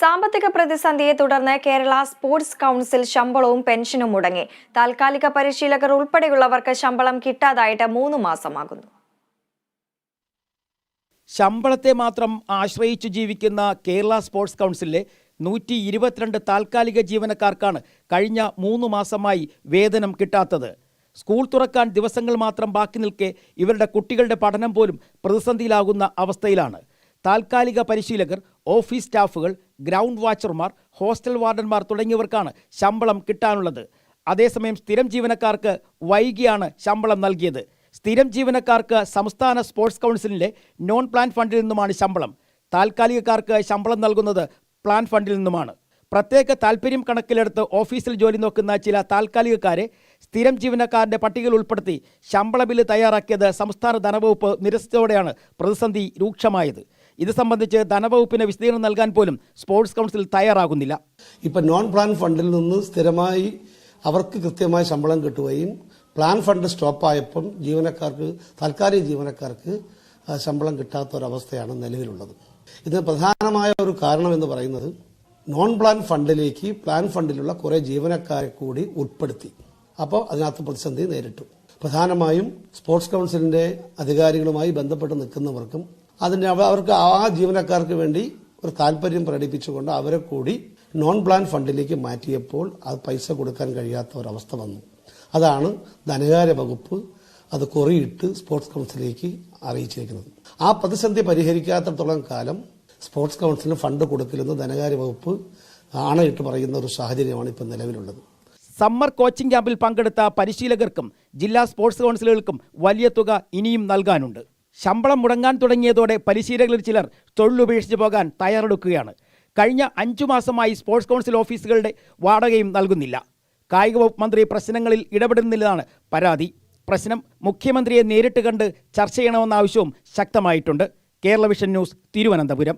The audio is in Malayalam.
സാമ്പത്തിക പ്രതിസന്ധിയെ തുടർന്ന് കേരള സ്പോർട്സ് കൗൺസിൽ ശമ്പളവും പെൻഷനും മുടങ്ങി. താൽക്കാലിക പരിശീലകർ ഉൾപ്പെടെയുള്ളവർക്ക് ശമ്പളം കിട്ടാതായിട്ട് മൂന്ന് മാസമാകുന്നു. ശമ്പളത്തെ മാത്രം ആശ്രയിച്ചു ജീവിക്കുന്ന കേരള സ്പോർട്സ് കൗൺസിലിലെ നൂറ്റി ഇരുപത്തിരണ്ട് താൽക്കാലിക ജീവനക്കാർക്കാണ് കഴിഞ്ഞ മൂന്ന് മാസമായി വേതനം കിട്ടാത്തത്. സ്കൂൾ തുറക്കാൻ ദിവസങ്ങൾ മാത്രം ബാക്കി നിൽക്കെ ഇവരുടെ കുട്ടികളുടെ പഠനം പോലും പ്രതിസന്ധിയിലാകുന്ന അവസ്ഥയിലാണ്. താൽക്കാലിക പരിശീലകർ ഓഫീസ് സ്റ്റാഫുകൾ ഗ്രൗണ്ട് വാച്ചർമാർ ഹോസ്റ്റൽ വാർഡന്മാർ തുടങ്ങിയവർക്കാണ് ശമ്പളം കിട്ടാനുള്ളത്. അതേസമയം സ്ഥിരം ജീവനക്കാർക്ക് വൈകിയാണ് ശമ്പളം നൽകിയത്. സ്ഥിരം ജീവനക്കാർക്ക് സംസ്ഥാന സ്പോർട്സ് കൗൺസിലിന്റെ നോൺ പ്ലാൻ ഫണ്ടിൽ നിന്നുമാണ് ശമ്പളം. താൽക്കാലികക്കാർക്ക് ശമ്പളം നൽകുന്നത് പ്ലാൻ ഫണ്ടിൽ നിന്നുമാണ്. പ്രത്യേക താൽപ്പര്യം കണക്കിലെടുത്ത് ഓഫീസിൽ ജോലി നോക്കുന്ന ചില താൽക്കാലികക്കാരെ സ്ഥിരം ജീവനക്കാരുടെ പട്ടികയിൽ ഉൾപ്പെടുത്തി ശമ്പള ബില്ല് തയ്യാറാക്കിയത് സംസ്ഥാന ധനവകുപ്പ് നിരസിച്ചതോടെയാണ് പ്രതിസന്ധി രൂക്ഷമായത്. ഇത് സംബന്ധിച്ച് ധനവകുപ്പിന് വിശദീകരണം നൽകാൻ പോലും സ്പോർട്സ് കൗൺസിൽ തയ്യാറാകുന്നില്ല. ഇപ്പം നോൺ പ്ലാൻ ഫണ്ടിൽ നിന്ന് സ്ഥിരമായി അവർക്ക് കൃത്യമായ ശമ്പളം കിട്ടുകയും പ്ലാൻ ഫണ്ട് സ്റ്റോപ്പായപ്പം ജീവനക്കാർക്ക് താൽക്കാലിക ജീവനക്കാർക്ക് ശമ്പളം കിട്ടാത്ത ഒരവസ്ഥയാണ് നിലവിലുള്ളത്. ഇതിന് പ്രധാനമായ ഒരു കാരണം എന്ന് പറയുന്നത് നോൺ പ്ലാൻ ഫണ്ടിലേക്ക് പ്ലാൻ ഫണ്ടിലുള്ള കുറേ ജീവനക്കാരെ കൂടി ഉൾപ്പെടുത്തി. അപ്പോൾ അതിനകത്ത് പ്രതിസന്ധി നേരിട്ടു. പ്രധാനമായും സ്പോർട്സ് കൗൺസിലിന്റെ അധികാരികളുമായി ബന്ധപ്പെട്ട് നിൽക്കുന്നവർക്കും അതിന് അവ- അവർക്ക് ആ ജീവനക്കാർക്ക് വേണ്ടി ഒരു താല്പര്യം പ്രകടിപ്പിച്ചുകൊണ്ട് അവരെ കൂടി നോൺ പ്ലാൻ ഫണ്ടിലേക്ക് മാറ്റിയപ്പോൾ അത് പൈസ കൊടുക്കാൻ കഴിയാത്ത ഒരവസ്ഥ വന്നു. അതാണ് ധനകാര്യ വകുപ്പ് അത് കൊറിയിട്ട് സ്പോർട്സ് കൗൺസിലേക്ക് അറിയിച്ചിരിക്കുന്നത്. ആ പ്രതിസന്ധി പരിഹരിക്കാത്തടത്തോളം കാലം സ്പോർട്സ് കൗൺസിലിന് ഫണ്ട് കൊടുക്കില്ലെന്ന് ധനകാര്യ വകുപ്പ് ആണയിട്ട് പറയുന്ന ഒരു സാഹചര്യമാണ് ഇപ്പം നിലവിലുള്ളത്. സമ്മർ കോച്ചിംഗ് ക്യാമ്പിൽ പങ്കെടുത്ത പരിശീലകർക്കും ജില്ലാ സ്പോർട്സ് കൗൺസിലുകൾക്കും വലിയ തുക ഇനിയും നൽകാനുണ്ട്. ശമ്പളം മുടങ്ങാൻ തുടങ്ങിയതോടെ പരിശീലകരിൽ ചിലർ തൊഴിലുപേക്ഷിച്ച് പോകാൻ തയ്യാറെടുക്കുകയാണ്. കഴിഞ്ഞ അഞ്ചു മാസമായി സ്പോർട്സ് കൗൺസിൽ ഓഫീസുകളുടെ വാടകയും നൽകുന്നില്ല. കായിക വകുപ്പ് മന്ത്രി പ്രശ്നങ്ങളിൽ ഇടപെടുന്നില്ലെന്നാണ് പരാതി. പ്രശ്നം മുഖ്യമന്ത്രിയെ നേരിട്ട് കണ്ട് ചർച്ച ചെയ്യണമെന്ന ആവശ്യവും ശക്തമായിട്ടുണ്ട്. Kerala vision news Thiruvananthapuram.